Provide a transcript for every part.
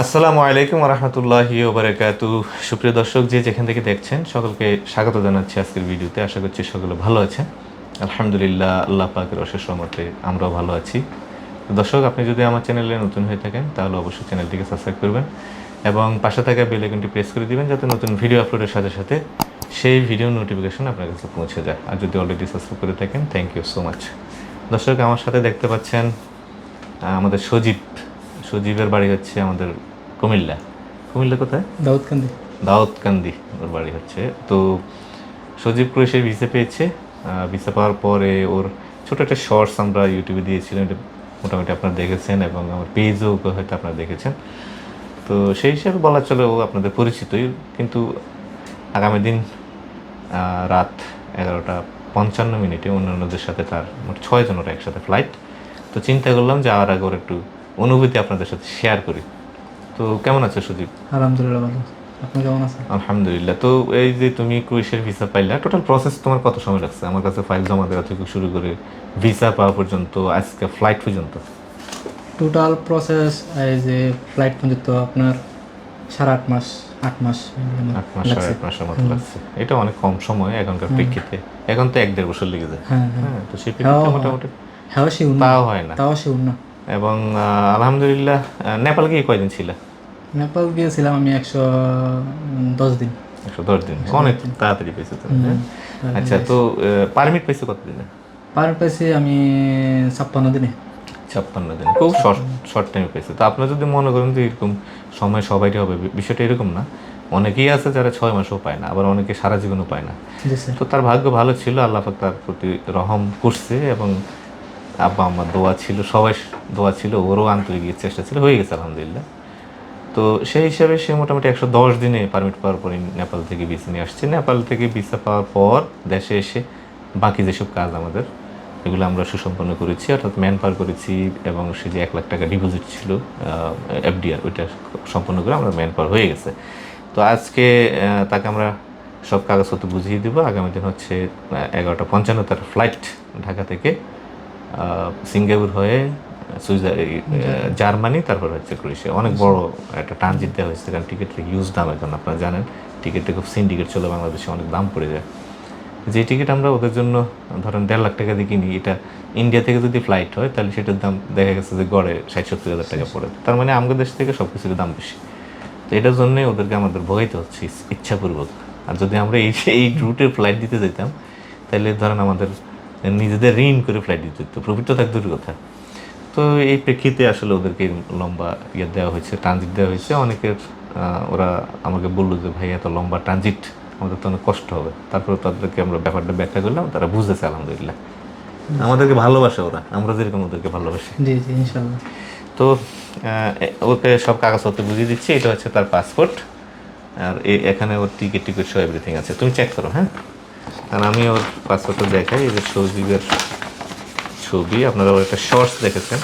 আসসালামু আলাইকুম রহমতুল্লাহি ওবরাকাতু। সুপ্রিয় দর্শক, যে যেখান থেকে দেখছেন, সকলকে স্বাগত জানাচ্ছি আজকের ভিডিওতে। আশা করছি সকলে ভালো আছেন। আলহামদুলিল্লাহ, আল্লাহ পাকের অশেষ রহমতে আমরাও ভালো আছি। দর্শক, আপনি যদি আমার চ্যানেলে নতুন হয়ে থাকেন, তাহলে অবশ্যই চ্যানেলটিকে সাবস্ক্রাইব করবেন এবং পাশে থাকা বেল আইকনটি প্রেস করে দিবেন যাতে নতুন ভিডিও আপলোডের সাথে সাথে সেই ভিডিও নোটিফিকেশন আপনার কাছে পৌঁছে যায়। আর যদি অলরেডি সাবস্ক্রাইব করে থাকেন থ্যাংক ইউ সো মাচ দর্শক, আমার সাথে দেখতে পাচ্ছেন, আমাদের সজীব। সজীবের বাড়ি হচ্ছে আমাদের কুমিল্লা। কুমিল্লা কোথায়? দাউদকান্দি। দাউদকান্দি ওর বাড়ি হচ্ছে। তো সজীব কুরেশে ভিসা পেয়েছে। ভিসা পাওয়ার পরে ওর ছোট একটা শর্টস আমরা ইউটিউবে দিয়েছিলাম। এটা মোটামুটি আপনারা দেখেছেন এবং আমার পেজও হয়তো আপনারা দেখেছেন। তো সেই হিসাবে বলা চলে ও আপনাদের পরিচিতই। কিন্তু আগামী দিন রাত এগারোটা পঞ্চান্ন মিনিটে অন্যান্যদের সাথে তার মোট ছয় জনের একসাথে ফ্লাইট তো চিন্তা করলাম যে আর আগে ওর একটু অনুভূতি আপনাদের সাথে শেয়ার করি। তো কেমন আছো সুদীপ? আলহামদুলিল্লাহ ভালো। আপনি কেমন আছেন? আলহামদুলিল্লাহ। তো এই যে তুমি ক্রুইশের ভিসা পাইলা টোটাল প্রসেস তোমার কত সময় লাগছে? আমার কাছে ফাইল জমা দেওয়া থেকে শুরু করে ভিসা পাওয়া পর্যন্ত আজকে ফ্লাইট পর্যন্ত। টোটাল প্রসেস এই যে ফ্লাইট পর্যন্ত আপনার সাড়ে আট মাস আট মাস আট মাস সাড়ে আট মাসের মতো লাগছে। এটা অনেক কম সময় এখনকার প্রেক্ষিতে। এখন তো এক দেড় বছর লেগে যায়। হ্যাঁ হ্যাঁ। হ্যাঁ তো সেই প্রেক্ষিতে হ্যাঁ। মোটামুটি হ্যাঁ না তাও হয় না। তাও শিউর না এবং আলহামদুলিল্লাহ নেপাল গিয়ে কয়দিন ছিল? নেপাল গিয়েছিলাম আমি একশো দশ দিন। একশো দশ দিন। অনেক তাড়াতাড়ি পেয়েছ তুমি হ্যাঁ? আচ্ছা তো পারমিট পেয়েছ কতদিনে? পার পেয়েছি আমি ছাপ্পান্ন দিনে। ছাপ্পান্ন দিন। খুব শর্ট শর্ট টাইমে পেয়েছে। তো আপনার যদি মনে করেন যে এরকম সময় সবাইরই হবে বিষয়টা এরকম না। অনেকেই আছে যারা ছয় মাসও পায় না আবার অনেকে সারা জীবনও পায় না। তো তার ভাগ্য ভালো ছিল আল্লাহ তার প্রতি রহম করছে এবং আব্বা আমার দোয়া ছিল, সবাই দোয়া ছিল, ওরও আন্তরিক চেষ্টা ছিল, হয়ে গেছে আলহামদুলিল্লাহ। তো সেই হিসাবে সে মোটামুটি একশো দশ দিনে পারমিট পাওয়ার পরে নেপাল থেকে ভিসা নিয়ে আসছে। নেপাল থেকে ভিসা পাওয়ার পর দেশে এসে বাকি যেসব কাজ আমাদের, এগুলো আমরা সুসম্পন্ন করেছি, অর্থাৎ ম্যান পার করেছি এবং সে যে এক লাখ টাকা ডিপোজিট ছিল এফডিআর ওইটা সম্পন্ন করে আমরা ম্যান পার হয়ে গেছে। তো আজকে তাকে আমরা সব কাগজপত্র বুঝিয়ে দেবো। আগামী দিন হচ্ছে এগারোটা পঞ্চান্ন তার ফ্লাইট ঢাকা থেকে। সিঙ্গাপুর হয়ে জার্মানি, তারপর হচ্ছে ক্রোয়েশিয়া। অনেক বড় একটা ট্রানজিট দেওয়া হয়েছে কারণ টিকিটের ইউজ দাম এখন, আপনারা জানেন। টিকিটটা খুব সিন্ডিকেট চলে বাংলাদেশে, অনেক দাম পড়ে যায়। যে টিকিট আমরা ওদের জন্য, ধরেন দেড় লাখ টাকা দিয়ে কিনি, এটা ইন্ডিয়া থেকে যদি ফ্লাইট হয়, তাহলে সেটার দাম দেখা গেছে যে গড়ে ষাট, সত্তর হাজার টাকা পড়ে। তার মানে আমাদের দেশ থেকে সব কিছুর দাম বেশি। তো এটার জন্যে ওদেরকে আমাদের ভোগাইতে হচ্ছে ইচ্ছাপূর্বক। আর যদি আমরা এই এই রুটের ফ্লাইট দিতে যেতাম, তাহলে ধরেন আমাদের নিজেদের ঋণ করে ফ্লাইট দিতে হতো। প্রফিট তো থাকতো কথা। তো এই প্রেক্ষিতে আসলে ওদেরকে লম্বা ইয়ে দেওয়া হয়েছে ট্রানজিট দেওয়া হয়েছে। অনেকের ওরা আমাকে বলল যে ভাই এত লম্বা ট্রানজিট আমাদের তো অনেক কষ্ট হবে। তারপরে তাদেরকে আমরা ব্যাপারটা ব্যাখ্যা করলাম তারা বুঝেছে আলহামদুলিল্লাহ। আমাদেরকে ভালোবাসে ওরা। আমরা যেরকম ওদেরকে ভালোবাসি। জি জি ইনশাল্লাহ তো ওকে সব কাগজপত্র বুঝিয়ে দিচ্ছি। এটা হচ্ছে তার পাসপোর্ট আর এখানে ওর টিকিট টিকিট সব এভরিথিং আছে। তুমি চেক করো হ্যাঁ? কারণ আমি ওর পাসপোর্টটা দেখাই, এই যে সজীবের ছবি, আপনারা ওর একটা শর্টস দেখেছেন।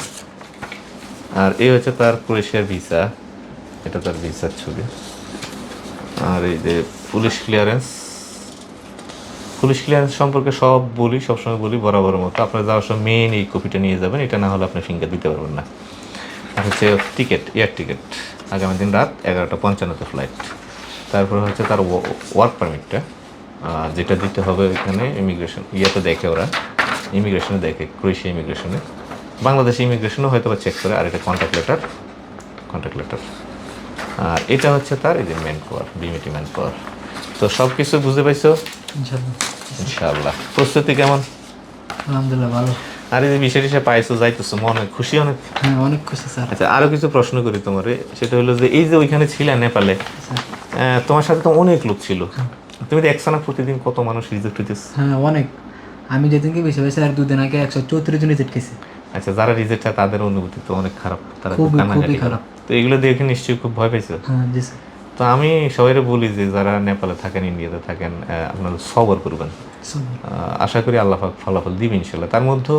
আর এই হচ্ছে তার ক্রোয়েশিয়ার ভিসা এটা তার ভিসার ছবি। আর এই যে পুলিশ ক্লিয়ারেন্স পুলিশ ক্লিয়ারেন্স সম্পর্কে সব বলি, সবসময় বলি, বরাবর মতো। আপনারা যাওয়ার সময় মেন এই কপিটা নিয়ে যাবেন, এটা না হলে আপনি ফিঙ্গার দিতে পারবেন না। আর হচ্ছে টিকিট এয়ার টিকিট আগামী দিন রাত এগারোটা পঞ্চান্নতে ফ্লাইট তারপর হচ্ছে তার ওয়ার্ক পারমিটটা যেটা দিতে হবে এখানে ইমিগ্রেশন ইয়েতে দেখে ওরা। ইমিগ্রেশনে দেখে ক্রোয়েশিয়া ইমিগ্রেশনে বাংলাদেশ ইমিগ্রেশনও হয়তো চেক করে আর এটা কন্ট্যাক্ট লেটার কন্ট্যাক্ট লেটার আর এটা হচ্ছে তার এই যে ম্যান পাওয়ার বিমিটি ম্যান পাওয়ার তো সব কিছু বুঝতে পাইছো ইনশাল্লাহ ইনশাআল্লাহ। প্রস্তুতি কেমন? আলহামদুলিল্লাহ ভালো। আর এই যে বিষয় টিষয় পাইছো যাইতেছো মনে খুশি অনেক? হ্যাঁ অনেক খুশি স্যার। আচ্ছা আরও কিছু প্রশ্ন করি তোমারে। সেটা হলো যে এই যে ওইখানে ছিলে নেপালে তোমার সাথে তো অনেক লোক ছিল। তুমি তো একসানা প্রতিদিন কত মানুষ রিজেক্ট হইতেছে? হ্যাঁ অনেক। আমি যেদিনকে বেশি হয়েছে আর দুদিন আগে একশো চৌত্রিশ জন রিজেক্ট খেয়েছি আচ্ছা যারা রিজেক্ট হয় তাদের অনুভূতি তো অনেক খারাপ। তারা খুব খুবই, খুবই খারাপ। তো এগুলো দেখে নিশ্চয়ই খুব ভয় পাইছো? হ্যাঁ জি স্যার। তো আমি সবাইরে বলি যে যারা নেপালে থাকেন ইন্ডিয়াতে থাকেন আপনারা সবর করবেন। আশা করি আল্লাহ পাক ফলাফল দিবে ইনশাল্লাহ তার মধ্যেও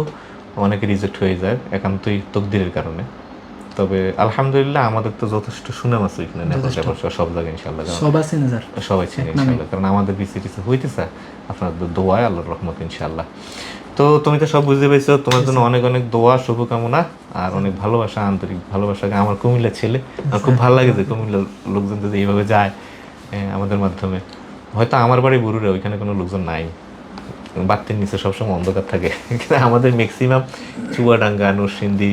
অনেকে রিজেক্ট হয়ে যায় একান্তই তকদিরের কারণে। তবে আলহামদুলিল্লাহ আমাদের তো যথেষ্ট সুনাম আছে এখানে নেপাল সব জায়গায় ইনশাল্লাহ কারণ সব আছে না স্যার সবাই চিনে ইনশাল্লাহ কারণ আমাদের বিসিটিসি হইতেছে আপনাদের দোয়ায় আল্লাহর রহমত ইনশাল্লাহ তো তুমি তো সব বুঝতে পেরেছ তোমার জন্য অনেক অনেক দোয়া শুভকামনা আর অনেক ভালোবাসা আন্তরিক ভালোবাসা। আমার কুমিল্লা ছেলে আমার খুব ভালো লাগে যে কুমিল্লার লোকজন যদি এইভাবে যায় আমাদের মাধ্যমে। হয়তো আমার বাড়ি বুড়ুরে ওইখানে কোনো লোকজন নাই। বাত্তির নিচে সবসময় অন্ধকার থাকে। কিন্তু আমাদের ম্যাক্সিমাম চুয়াডাঙ্গা নরসিংদী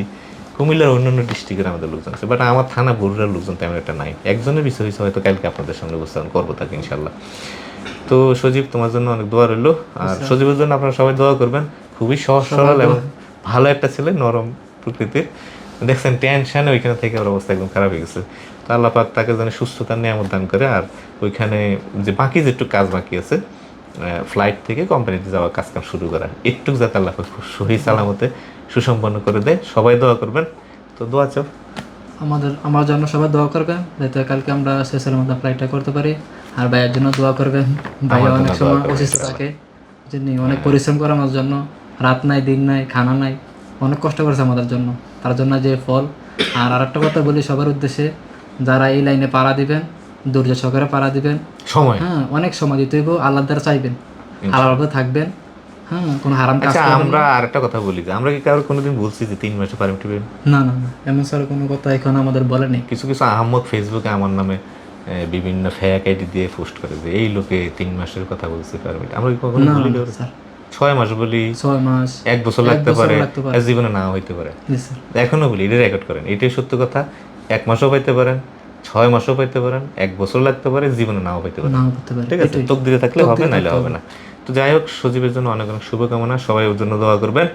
কুমিল্লার অন্যান্য ডিস্ট্রিক্টের আমাদের লোকজন আছে বাট আমার থানা বরুড়ার লোকজন তেমন একটা নাই। একজনের বিষয় হয়েছে হয়তো কালকে আপনাদের সামনে উপস্থাপন করব তাকে ইনশাল্লাহ তো সজীব তোমার জন্য অনেক দোয়া রইল। আর সজীবের জন্য আপনারা সবাই দোয়া করবেন। খুবই সহজ সরল এবং ভালো একটা ছেলে নরম প্রকৃতির। দেখছেন টেনশন ওইখানে থেকে ওর অবস্থা একদম খারাপ হয়ে গেছে। তো আল্লাহ পাক তাকে যেন সুস্থতার নিয়ামত দান করে আর ওইখানে যে বাকি যে একটু কাজ বাকি আছে ফ্লাইট থেকে কোম্পানিতে যাওয়া কাজ কাম শুরু করা। একটু যাতে আল্লাহ পাক সহি সালামতে সুসম্পন্ন করে দেয়। সবাই দোয়া করবেন। তো দোয়া চাও। আমাদের আমার জন্য সবাই দোয়া করবেন। যাতে কালকে আমরা শেষের মধ্যে ফ্লাইটটা করতে পারি। আর ভাইয়ের জন্য দোয়া করবেন। ভাই অনেক সময় অসুস্থ থাকে। জন্য অনেক পরিশ্রম করে আমার জন্য রাত নাই দিন নাই খানা নাই অনেক কষ্ট করেছে আমাদের জন্য। তার জন্য যে ফল। আর আরেকটা কথা বলি সবার উদ্দেশ্যে যারা এই লাইনে পাড়া দিবেন ধৈর্য সহকারে পাড়া দিবেন সময়। হ্যাঁ অনেক সময় দিতে হইব। আল্লাহ দ্বারা চাইবেন। হালালভাবে থাকবেন। হ্যাঁ কোনো হারাম কাজ আচ্ছা আমরা আরেকটা কথা বলি যে আমরা কি কারোর কোনোদিন বলছি যে তিন মাসে পারমিট পেবেন না না না এমন স্যার কোনো কথা এখন আমাদের বলেনি কিছু কিছু আহমদ ফেসবুকে আমার নামে বিভিন্ন ফ্যাক আইডি দিয়ে পোস্ট করে যে এই লোকে তিন মাসের কথা বলছে পারমিট আমরা কি কখনো বলি স্যার। ছয় মাস বলি ছয় মাস এক বছর লাগতে পারে জীবনে নাও হইতে পারে। এখনও বলি এটা রেকর্ড করেন। এটাই সত্য কথা। এক মাসও পাইতে পারেন ছয় মাসও পাইতে পারেন এক বছর লাগতে পারে জীবনে নাও পাইতে পারে। ঠিক আছে? তোক দিতে থাকলে হবে নাইলে হবে। না। তো যাই হোক সজীবের জন্য অনেক অনেক শুভকামনা। সবাই ওর জন্য দোয়া করবেন।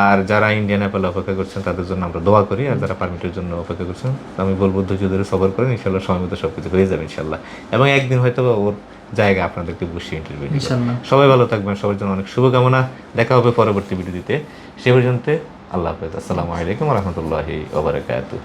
আর যারা ইন্ডিয়ান অ্যাপেল অপেক্ষা করছেন তাদের জন্য আমরা দোয়া করি। আর যারা পারমিটের জন্য অপেক্ষা করছেন তো আমি বলব ধৈর্য ধরে সবর করেন। ইনশাল্লাহ সময় মতো সব কিছু হয়ে যাবে ইনশাল্লাহ এবং একদিন হয়তো ওর জায়গা আপনাদেরকে বসিয়ে ইন্টারভিউ সবাই ভালো থাকবেন সবার জন্য অনেক শুভকামনা। দেখা হবে পরবর্তী ভিডিওতে সে পর্যন্ত আল্লাহ হাফেজ। আসসালামু আলাইকুম রহমতুল্লাহি ওবরাকাতুহ